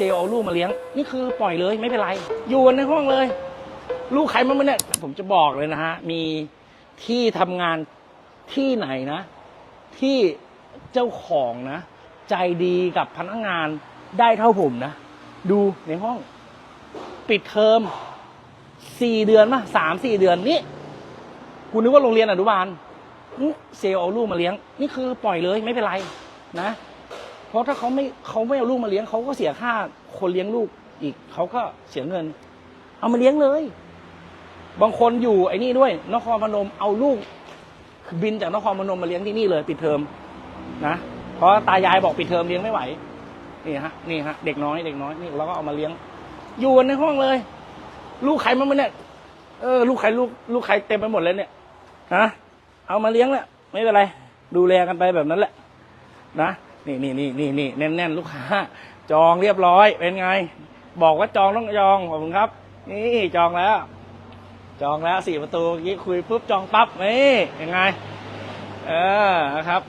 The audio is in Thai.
ซลล์เอาลูกมาเลี้ยง นี่คือปล่อยเลยไม่เป็นไร อยู่ในห้องเลย ลูกใครมาเนี่ยผมจะบอกเลยนะฮะ มีที่ทำงานที่ไหนนะ ที่เจ้าของนะ ใจดีกับพนักงานได้เท่าผมนะ ดูในห้อง ปิดเทอมสี่เดือนมาสามสี่เดือนนี่กูนึกว่าโรงเรียนอนุบาลอื้อเซลล์เอาลูกมาเลี้ยง นี่คือปล่อยเลยไม่เป็นไรนะ เพราะถ้าเขาไม่เขาไม่เอาลูกมาเลี้ยงเขาก็เสียค่าคนเลี้ยงลูกอีกเขาก็เสียเงิน เอามาเลี้ยงเลย บางคนอยู่ไอ้นี่ด้วย นครพนมเอาลูกบินจากนครพนมมาเลี้ยงที่นี่เลยปิดเทอมนะเพราะตายายบอกปิดเทอมเลี้ยงไม่ไหวนี่ฮะนี่ฮะเด็กน้อยเด็กน้อยนี่เราก็เอามาเลี้ยง อยู่ในห้องเลย ลูกใครมาเนี่ยเออลูกใครลูกลูกใครเต็มไปหมดเลยเนี่ยฮะเอามาเลี้ยงแหละไม่เป็นไร ดูแลกันไปแบบนั้นแหละ นะ นี่นี่นี่นี่นี่แน่นแน่นๆลูกค้า จองเรียบร้อยเป็นไง บอกว่าจองต้องจองขอบคุณครับ นี่จองแล้ว จองแล้วสี่ประตูเมื่อกี้คุยปุ๊บจองปั๊บนี่ยังไง เออครับ